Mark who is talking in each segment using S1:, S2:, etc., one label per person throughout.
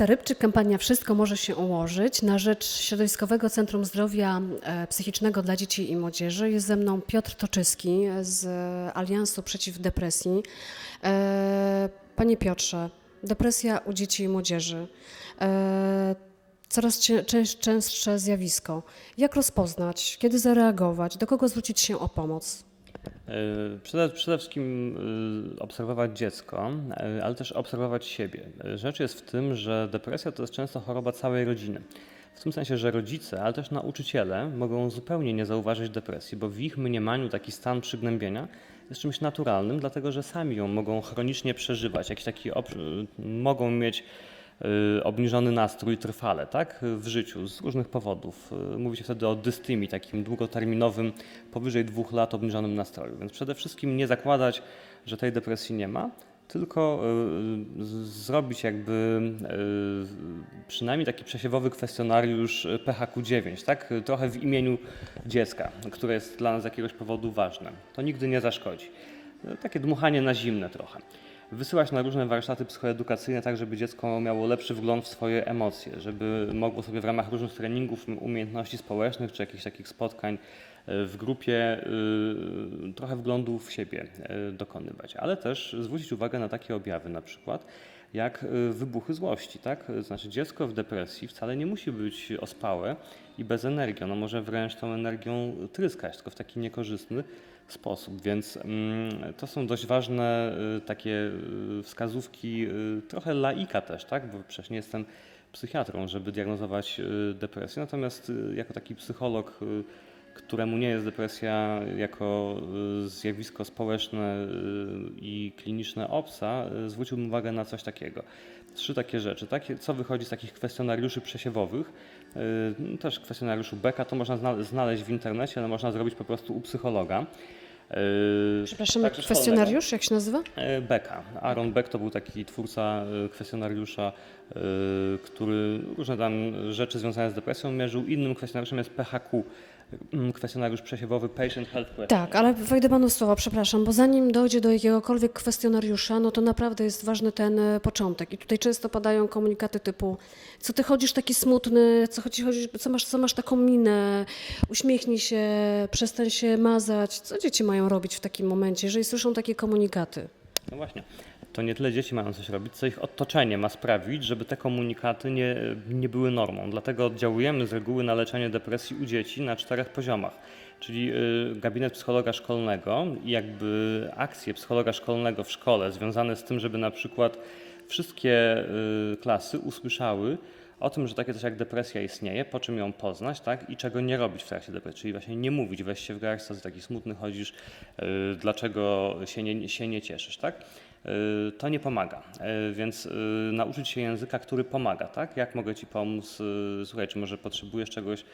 S1: Marta Rybczyk, kampania Wszystko może się ułożyć na rzecz Środowiskowego Centrum Zdrowia e, Psychicznego dla Dzieci i Młodzieży. Jest ze mną Piotr Toczyski z Aliansu Przeciw Depresji. E, Panie Piotrze, depresja u dzieci i młodzieży. E, Coraz częstsze zjawisko. Jak rozpoznać, kiedy zareagować, do kogo zwrócić się o pomoc?
S2: E, Przede, przede wszystkim e, obserwować dziecko, e, ale też obserwować siebie. Rzecz jest w tym, że depresja to jest często choroba całej rodziny. W tym sensie, że rodzice, ale też nauczyciele mogą zupełnie nie zauważyć depresji, bo w ich mniemaniu taki stan przygnębienia jest czymś naturalnym, dlatego że sami ją mogą chronicznie przeżywać. Jakiś taki mogą mieć obniżony nastrój trwale, tak, w życiu z różnych powodów. Y, Mówi się wtedy o dystymii, takim długoterminowym, powyżej dwóch lat obniżonym nastroju. Więc przede wszystkim nie zakładać, że tej depresji nie ma, tylko y, zrobić jakby y, przynajmniej taki przesiewowy kwestionariusz y, PHQ-9, tak, y, trochę w imieniu dziecka, które jest dla nas z jakiegoś powodu ważne. To nigdy nie zaszkodzi. Y, Takie dmuchanie na zimne trochę wysyłać na różne warsztaty psychoedukacyjne, tak żeby dziecko miało lepszy wgląd w swoje emocje, żeby mogło sobie w ramach różnych treningów, umiejętności społecznych czy jakichś takich spotkań e, w grupie y, trochę wglądu w siebie e, dokonywać, ale też zwrócić uwagę na takie objawy na przykład jak wybuchy złości, tak? Znaczy dziecko w depresji wcale nie musi być ospałe i bez energii, ono może wręcz tą energią tryskać, tylko w taki niekorzystny sposób, więc mm, to są dość ważne y, takie y, wskazówki, y, trochę laika też, tak? Bo przecież nie jestem psychiatrą, żeby diagnozować depresję, natomiast jako taki psycholog, któremu nie jest depresja jako zjawisko społeczne i kliniczne obca, zwróciłbym uwagę na coś takiego. Trzy takie rzeczy, takie, co wychodzi z takich kwestionariuszy przesiewowych, też kwestionariuszu Beka, to można zna- znaleźć w internecie, ale można zrobić po prostu u psychologa. Y,
S1: Przepraszam,
S2: szkolnego.
S1: kwestionariusz, jak się nazywa?
S2: E, Becka. Aaron Beck to był taki twórca e, kwestionariusza, który różne tam rzeczy związane z depresją mierzył. Innym kwestionariuszem jest PHQ, kwestionariusz przesiewowy Patient Health Question.
S1: Tak, ale wejdę panu w słowo, przepraszam, bo zanim dojdzie do jakiegokolwiek kwestionariusza, no to naprawdę jest ważny ten e, początek. I tutaj często padają komunikaty typu, co ty chodzisz taki smutny, co, chodzi, co, masz, co masz taką minę, uśmiechnij się, przestań się mazać. Co dzieci mają robić w takim momencie, jeżeli słyszą takie komunikaty?
S2: No właśnie. To nie tyle dzieci mają coś robić, co ich otoczenie ma sprawić, żeby te komunikaty nie, nie były normą. Dlatego oddziałujemy z reguły na leczenie depresji u dzieci na czterech poziomach. Czyli y, gabinet psychologa szkolnego i jakby akcje psychologa szkolnego w szkole związane z tym, żeby na przykład wszystkie y, klasy usłyszały o tym, że takie coś jak depresja istnieje, po czym ją poznać, tak, i czego nie robić w trakcie depresji, czyli właśnie nie mówić, weź się w garść, co taki smutny chodzisz, y, dlaczego się nie, się nie cieszysz, tak. Y, To nie pomaga, więc nauczyć się języka, który pomaga, tak? Jak mogę Ci pomóc? Słuchaj, czy może potrzebujesz czegoś?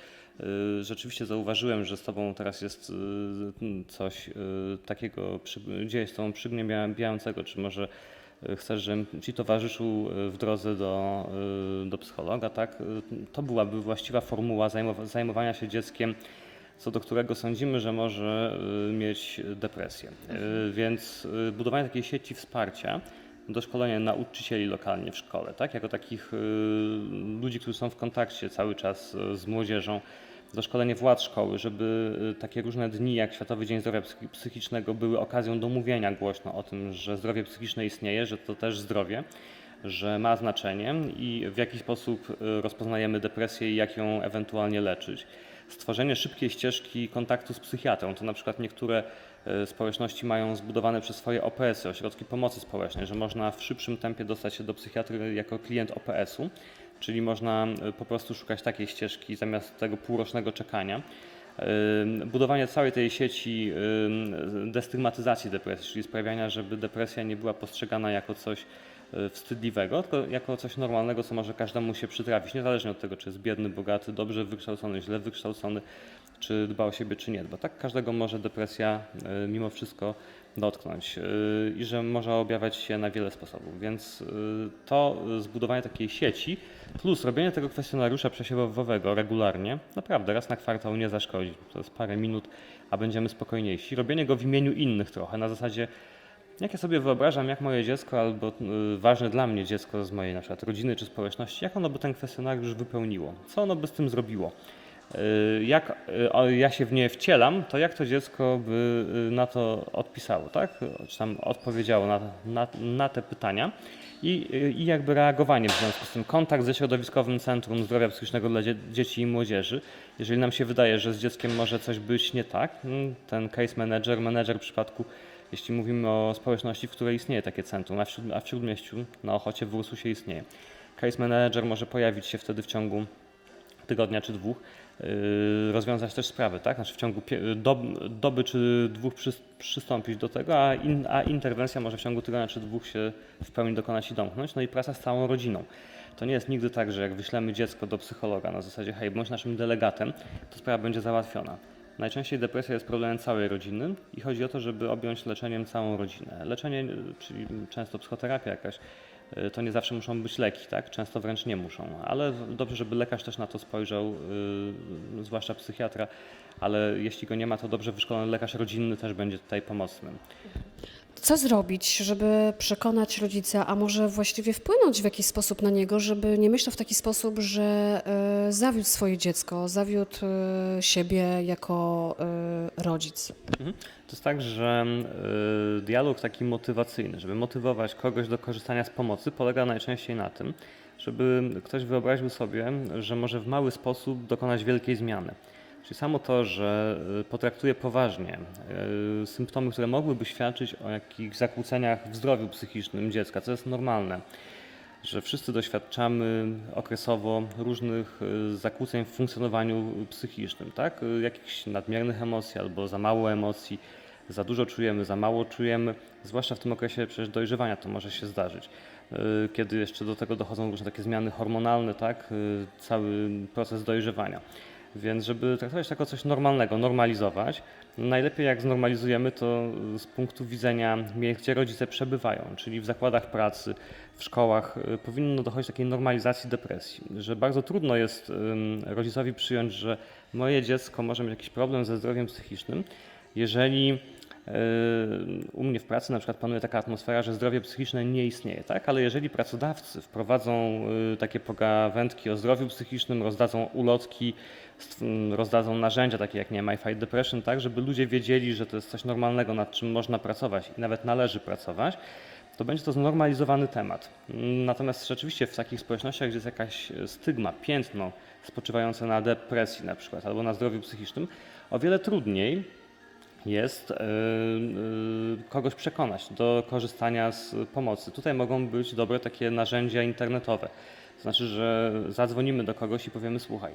S2: Rzeczywiście zauważyłem, że z Tobą teraz jest coś takiego, dzieje się z Tobą przygnębiającego, czy może chcesz, żebym Ci towarzyszył y, w drodze do, y, do psychologa, tak? Y, To byłaby właściwa formuła zajmowa- zajmowania się dzieckiem, co do którego sądzimy, że może mieć depresję. Więc budowanie takiej sieci wsparcia, doszkolenie nauczycieli lokalnie w szkole, tak? jako takich ludzi, którzy są w kontakcie cały czas z młodzieżą, doszkolenie władz szkoły, żeby y, takie różne dni jak Światowy Dzień Zdrowia Psychi- Psychicznego były okazją do mówienia głośno o tym, że zdrowie psychiczne istnieje, że to też zdrowie, że ma znaczenie i w jaki sposób y, rozpoznajemy depresję i jak ją ewentualnie leczyć. Stworzenie szybkiej ścieżki kontaktu z psychiatrą. To na przykład niektóre y, społeczności mają zbudowane przez swoje OPS-y, ośrodki pomocy społecznej, że można w szybszym tempie dostać się do psychiatry jako klient OPS-u, czyli można y, po prostu szukać takiej ścieżki zamiast tego półrocznego czekania. Ym, Budowanie całej tej sieci ym, destygmatyzacji depresji, czyli sprawiania, żeby depresja nie była postrzegana jako coś wstydliwego, tylko jako coś normalnego, co może każdemu się przytrafić, niezależnie od tego, czy jest biedny, bogaty, dobrze wykształcony, źle wykształcony, czy dba o siebie, czy nie dba. Tak każdego może depresja mimo wszystko dotknąć y, i że może objawiać się na wiele sposobów. Więc y, to y, zbudowanie takiej sieci plus robienie tego kwestionariusza przesiewowego regularnie, naprawdę raz na kwartał nie zaszkodzi. To jest parę minut, a będziemy spokojniejsi. Robienie go w imieniu innych trochę, na zasadzie Jak ja sobie wyobrażam, jak moje dziecko albo ważne dla mnie dziecko z mojej na przykład rodziny czy społeczności, jak ono by ten kwestionariusz wypełniło? Co ono by z tym zrobiło? Y, Jak y, ja się w nie wcielam, to jak to dziecko by y, na to odpisało, tak? Czy tam odpowiedziało na, na, na te pytania i, i jakby reagowanie w związku z tym. Kontakt ze środowiskowym Centrum Zdrowia Psychicznego dla dzie- Dzieci i Młodzieży. Jeżeli nam się wydaje, że z dzieckiem może coś być nie tak, mm, ten case manager, manager w przypadku, jeśli mówimy o społeczności, w której istnieje takie centrum, a w, a w Śródmieściu, na Ochocie, w Ursusie istnieje. Case manager może pojawić się wtedy w ciągu tygodnia czy dwóch, rozwiązać też sprawy, tak? Znaczy w ciągu doby czy dwóch przys- przystąpić do tego, a, in, a interwencja może w ciągu tygodnia czy dwóch się w pełni dokonać i domknąć, no i praca z całą rodziną. To nie jest nigdy tak, że jak wyślemy dziecko do psychologa na zasadzie hej, bądź naszym delegatem, to sprawa będzie załatwiona. Najczęściej depresja jest problemem całej rodziny i chodzi o to, żeby objąć leczeniem całą rodzinę. Leczenie, y, czyli często psychoterapia jakaś, y, to nie zawsze muszą być leki, tak? Często wręcz nie muszą, ale dobrze, żeby lekarz też na to spojrzał, y, zwłaszcza psychiatra, ale jeśli go nie ma, to dobrze wyszkolony lekarz rodzinny też będzie tutaj pomocnym.
S1: Co zrobić, żeby przekonać rodzica, a może właściwie wpłynąć w jakiś sposób na niego, żeby nie myślał w taki sposób, że e, zawiódł swoje dziecko, zawiódł e, siebie jako e, rodzic?
S2: Mhm. To jest tak, że dialog taki motywacyjny, żeby motywować kogoś do korzystania z pomocy, polega najczęściej na tym, żeby ktoś wyobraził sobie, że może w mały sposób dokonać wielkiej zmiany. Czyli samo to, że y, potraktuje poważnie y, symptomy, które mogłyby świadczyć o jakichś zakłóceniach w zdrowiu psychicznym dziecka, co jest normalne że wszyscy doświadczamy okresowo różnych y, zakłóceń w funkcjonowaniu psychicznym, tak? Jakichś nadmiernych emocji albo za mało emocji, za dużo czujemy, za mało czujemy, zwłaszcza w tym okresie przecież dojrzewania to może się zdarzyć. Kiedy jeszcze do tego dochodzą różne takie zmiany hormonalne, tak? Cały proces dojrzewania. Więc żeby traktować to jako coś normalnego, normalizować, najlepiej jak znormalizujemy to z punktu widzenia miejsc, gdzie rodzice przebywają, czyli w zakładach pracy, w szkołach, y, powinno dochodzić do takiej normalizacji depresji, że bardzo trudno jest rodzicowi przyjąć, że moje dziecko może mieć jakiś problem ze zdrowiem psychicznym, jeżeli u mnie w pracy na przykład panuje taka atmosfera, że zdrowie psychiczne nie istnieje, tak? Ale jeżeli pracodawcy wprowadzą y, takie pogawędki o zdrowiu psychicznym, rozdadzą ulotki, rozdadzą narzędzia takie jak nie I Fight Depression, tak, żeby ludzie wiedzieli, że to jest coś normalnego, nad czym można pracować i nawet należy pracować, to będzie to znormalizowany temat. Natomiast rzeczywiście w takich społecznościach, gdzie jest jakaś stygma, piętno spoczywające na depresji na przykład albo na zdrowiu psychicznym, o wiele trudniej jest yy, yy, kogoś przekonać do korzystania z pomocy. Tutaj mogą być dobre takie narzędzia internetowe. To znaczy, że zadzwonimy do kogoś i powiemy: Słuchaj,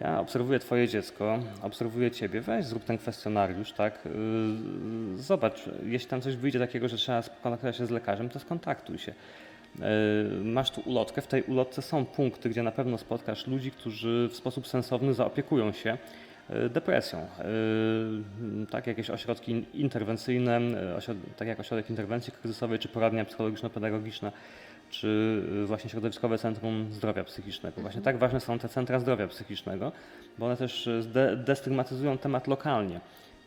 S2: ja obserwuję Twoje dziecko, obserwuję Ciebie, weź zrób ten kwestionariusz, tak? Yy, Zobacz, jeśli tam coś wyjdzie takiego, że trzeba skontaktować się z lekarzem, to skontaktuj się. Masz tu ulotkę, w tej ulotce są punkty, gdzie na pewno spotkasz ludzi, którzy w sposób sensowny zaopiekują się depresją. Yy, Tak, jakieś ośrodki in- interwencyjne, osiod- tak jak ośrodek interwencji kryzysowej, czy poradnia psychologiczno-pedagogiczna, czy właśnie środowiskowe Centrum Zdrowia Psychicznego. Właśnie tak ważne są te centra zdrowia psychicznego, bo one też destygmatyzują temat lokalnie.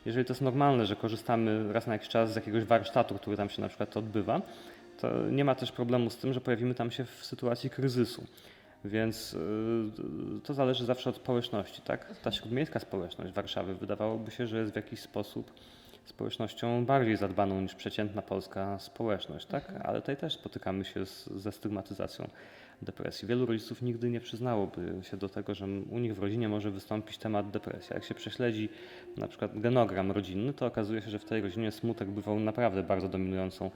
S2: Jeżeli to jest normalne, że korzystamy raz na jakiś czas z jakiegoś warsztatu, który tam się na przykład odbywa, to nie ma też problemu z tym, że pojawimy tam się w sytuacji kryzysu. Więc yy, to zależy zawsze od społeczności, tak? Ta śródmiejska społeczność Warszawy wydawałoby się, że jest w jakiś sposób społecznością bardziej zadbaną niż przeciętna polska społeczność, tak? Ale tutaj też spotykamy się z, ze stygmatyzacją depresji. Wielu rodziców nigdy nie przyznałoby się do tego, że u nich w rodzinie może wystąpić temat depresji. Jak się prześledzi na przykład genogram rodzinny, to okazuje się, że w tej rodzinie smutek bywał naprawdę bardzo dominującą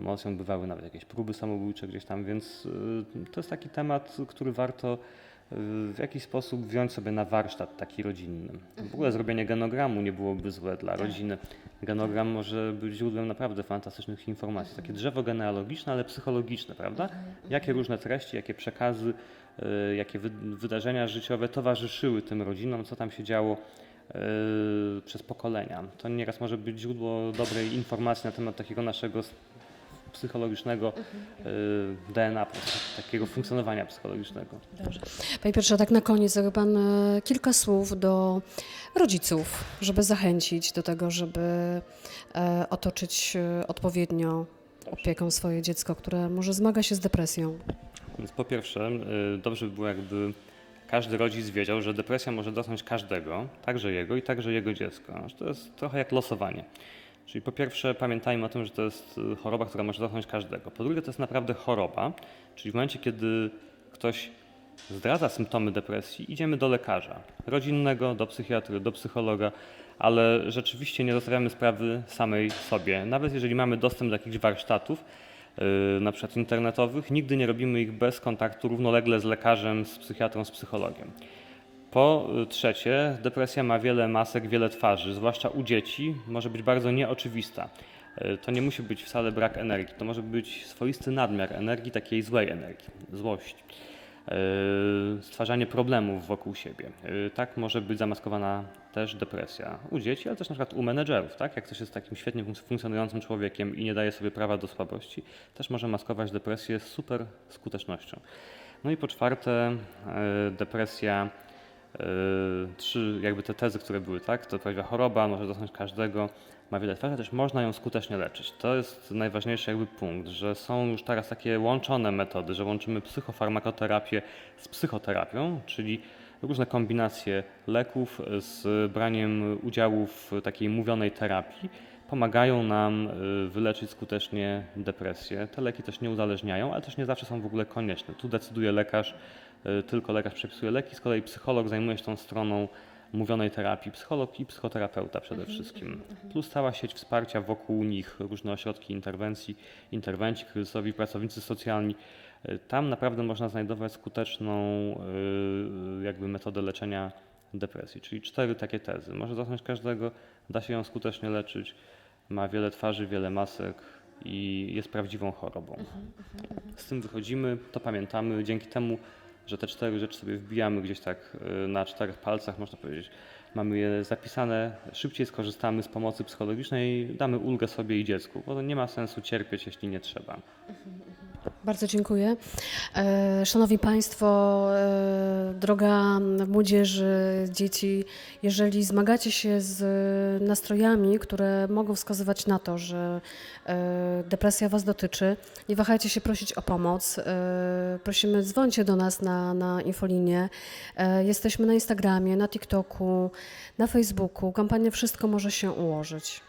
S2: emocją, bywały nawet jakieś próby samobójcze gdzieś tam, więc y, to jest taki temat, który warto y, w jakiś sposób wziąć sobie na warsztat taki rodzinny. W ogóle zrobienie genogramu nie byłoby złe dla rodziny. Genogram może być źródłem naprawdę fantastycznych informacji. Takie drzewo genealogiczne, ale psychologiczne, prawda? Jakie różne treści, jakie przekazy, y, jakie wy- wydarzenia życiowe towarzyszyły tym rodzinom, co tam się działo przez pokolenia. To nieraz może być źródło dobrej informacji na temat takiego naszego psychologicznego y, DNA, po prostu takiego funkcjonowania psychologicznego.
S1: Dobrze. Panie Piotrze, tak na koniec jakby Pan e, kilka słów do rodziców, żeby zachęcić do tego, żeby e, otoczyć e, odpowiednio opieką swoje dziecko, które może zmaga się z depresją.
S2: Więc po pierwsze, y, dobrze by było, jakby każdy rodzic wiedział, że depresja może dotknąć każdego, także jego i także jego dziecko. To jest trochę jak losowanie. Czyli po pierwsze pamiętajmy o tym, że to jest y, choroba, która może dotknąć każdego. Po drugie, to jest naprawdę choroba, czyli w momencie, kiedy ktoś zdradza symptomy depresji, idziemy do lekarza rodzinnego, do psychiatry, do psychologa, ale rzeczywiście nie zostawiamy sprawy samej sobie. Nawet jeżeli mamy dostęp do jakichś warsztatów, yy, na przykład internetowych, nigdy nie robimy ich bez kontaktu równolegle z lekarzem, z psychiatrą, z psychologiem. Po y, trzecie, depresja ma wiele masek, wiele twarzy, zwłaszcza u dzieci może być bardzo nieoczywista. Y, To nie musi być wcale brak energii, to może być swoisty nadmiar energii, takiej złej energii, złość, y, stwarzanie problemów wokół siebie. Tak może być zamaskowana też depresja u dzieci, ale też na przykład u menedżerów. Tak? Jak ktoś jest takim świetnie funk- funkcjonującym człowiekiem i nie daje sobie prawa do słabości, też może maskować depresję z super skutecznością. No i po czwarte, depresja trzy jakby te tezy, które były, tak? To prawdziwa choroba, może dotknąć każdego, ma wiele twarzy, też można ją skutecznie leczyć. To jest najważniejszy jakby punkt, że są już teraz takie łączone metody, że łączymy psychofarmakoterapię z psychoterapią, czyli różne kombinacje leków z braniem udziału w takiej mówionej terapii pomagają nam y, wyleczyć skutecznie depresję. Te leki też nie uzależniają, ale też nie zawsze są w ogóle konieczne. Tu decyduje lekarz, tylko lekarz przepisuje leki, z kolei psycholog zajmuje się tą stroną mówionej terapii, psycholog i psychoterapeuta przede wszystkim. Plus cała sieć wsparcia wokół nich, różne ośrodki interwencji, interwencji kryzysowi, pracownicy socjalni. Y, Tam naprawdę można znajdować skuteczną y, jakby metodę leczenia depresji, czyli cztery takie tezy. Może dotknąć każdego, da się ją skutecznie leczyć, ma wiele twarzy, wiele masek i jest prawdziwą chorobą. Z tym wychodzimy, to pamiętamy, dzięki temu, że te cztery rzeczy sobie wbijamy gdzieś tak y, na czterech palcach, można powiedzieć, mamy je zapisane, szybciej skorzystamy z pomocy psychologicznej, damy ulgę sobie i dziecku, bo nie ma sensu cierpieć, jeśli nie trzeba.
S1: Bardzo dziękuję. E, Szanowni Państwo, e, droga młodzieży, dzieci, jeżeli zmagacie się z nastrojami, które mogą wskazywać na to, że e, depresja Was dotyczy, nie wahajcie się prosić o pomoc. E, Prosimy, dzwońcie do nas na, na infolinię. E, Jesteśmy na Instagramie, na TikToku, na Facebooku. Kampania Wszystko może się ułożyć.